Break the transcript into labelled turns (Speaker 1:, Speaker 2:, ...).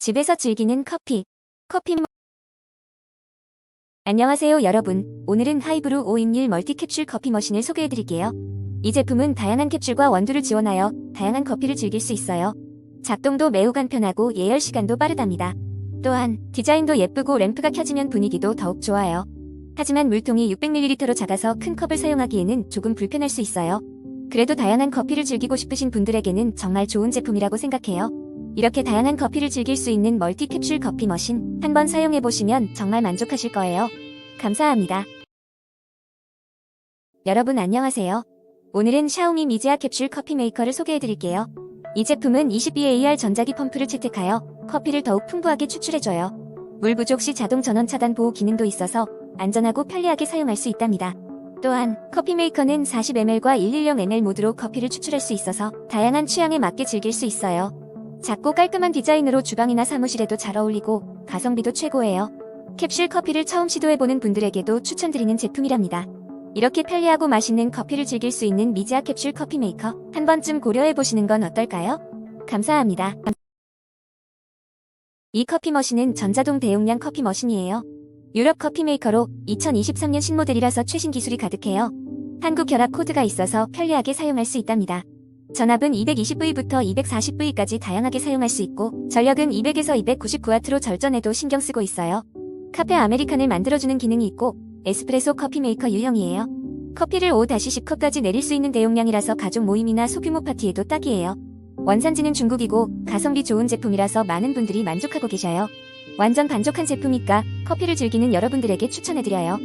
Speaker 1: 집에서 즐기는 커피. 커피 머- 안녕하세요 여러분. 오늘은 하이브루 5인1 멀티 캡슐 커피 머신을 소개해드릴게요. 이 제품은 다양한 캡슐과 원두를 지원하여 다양한 커피를 즐길 수 있어요. 작동도 매우 간편하고 예열 시간도 빠르답니다. 또한 디자인도 예쁘고 램프가 켜지면 분위기도 더욱 좋아요. 하지만 물통이 600ml로 작아서 큰 컵을 사용하기에는 조금 불편할 수 있어요. 그래도 다양한 커피를 즐기고 싶으신 분들에게는 정말 좋은 제품이라고 생각해요. 이렇게 다양한 커피를 즐길 수 있는 멀티 캡슐 커피 머신 한번 사용해 보시면 정말 만족하실 거예요. 감사합니다. 여러분 안녕하세요. 오늘은 샤오미 미지아 캡슐 커피 메이커를 소개해 드릴게요. 이 제품은 22AR 전자기 펌프를 채택하여 커피를 더욱 풍부하게 추출해줘요. 물 부족 시 자동 전원 차단 보호 기능도 있어서 안전하고 편리하게 사용할 수 있답니다. 또한 커피 메이커는 40ml과 110ml 모드로 커피를 추출할 수 있어서 다양한 취향에 맞게 즐길 수 있어요. 작고 깔끔한 디자인으로 주방이나 사무실에도 잘 어울리고 가성비도 최고예요. 캡슐 커피를 처음 시도해보는 분들에게도 추천드리는 제품이랍니다. 이렇게 편리하고 맛있는 커피를 즐길 수 있는 미지아 캡슐 커피 메이커 한 번쯤 고려해보시는 건 어떨까요? 감사합니다. 이 커피 머신은 전자동 대용량 커피 머신이에요. 유럽 커피 메이커로 2023년 신모델이라서 최신 기술이 가득해요. 한국 결합 코드가 있어서 편리하게 사용할 수 있답니다. 전압은 220V부터 240V까지 다양하게 사용할 수 있고 전력은 200에서 299W로 절전에도 신경 쓰고 있어요. 카페 아메리칸을 만들어주는 기능이 있고 에스프레소 커피 메이커 유형이에요. 커피를 5-10컵까지 내릴 수 있는 대용량이라서 가족 모임이나 소규모 파티에도 딱이에요. 원산지는 중국이고 가성비 좋은 제품이라서 많은 분들이 만족하고 계셔요. 완전 반족한 제품이니까 커피를 즐기는 여러분들에게 추천해드려요.